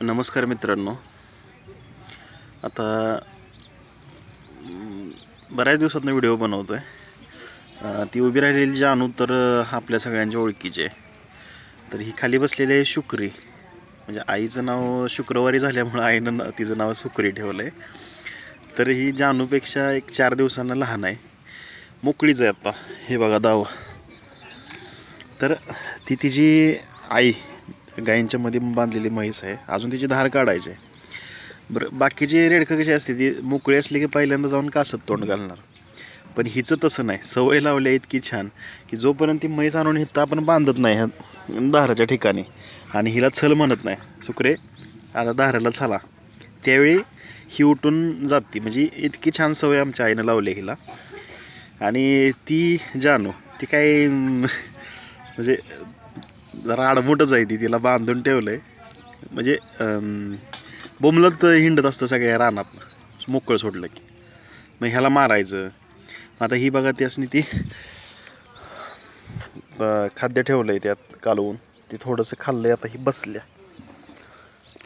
नमस्कार मित्रांनो. आता बऱ्याच दिवसातनं व्हिडिओ बनवतो आहे ती उभी राहिलेली जानू तर आपल्या सगळ्यांच्या ओळखीची आहे. तर ही खाली बसलेली आहे शुक्री. म्हणजे आईचं नाव शुक्रवारी झाल्यामुळं आईनं तिचं नाव सुक्री ठेवलं आहे तर ही जानूपेक्षा एक चार दिवसांना लहान आहे. मोकळीच आहे आता. हे बघा दावा. तर ती तिची आई गायींच्या मध्ये बांधलेली म्हैस आहे. अजून तिची धार काढायची आहे. बरं बाकीची रेडकं कशी असते ती मोकळी असली की पहिल्यांदा जाऊन कासत तोंड घालणार. पण हिचं तसं नाही. सवय लावल्या इतकी छान की जोपर्यंत ती म्हैस आणून हिथं आपण बांधत नाही ह्या दाराच्या ठिकाणी. आणि हिला छल म्हणत नाही. सुकरे आता दाराला छला त्यावेळी ही उठून जाते. म्हणजे इतकी छान सवय आमच्या आईनं लावली हिला. आणि ती जानू ती काय म्हणजे जरा आडमुटच आहे ती तिला बांधून ठेवलंय. म्हणजे बोंबलत हिंडत असतं सगळ्या रानात मोकळं सोडलं की. मग ह्याला मारायचं. आता ही बघा त्यासनी ती खाद्य खाद्य ठेवलंय त्यात कालवून. ते थोडंसं खाल्लंय आता ही बसल्या.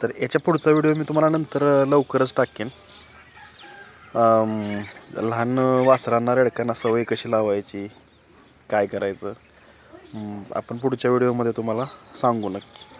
तर याच्या पुढचा व्हिडिओ मी तुम्हाला नंतर लवकरच टाकेन. लहान वासरांना रेडकांना सवय कशी लावायची? काय करायचं? आपण पुढच्या व्हिडिओमध्ये तुम्हाला सांगू नक्की.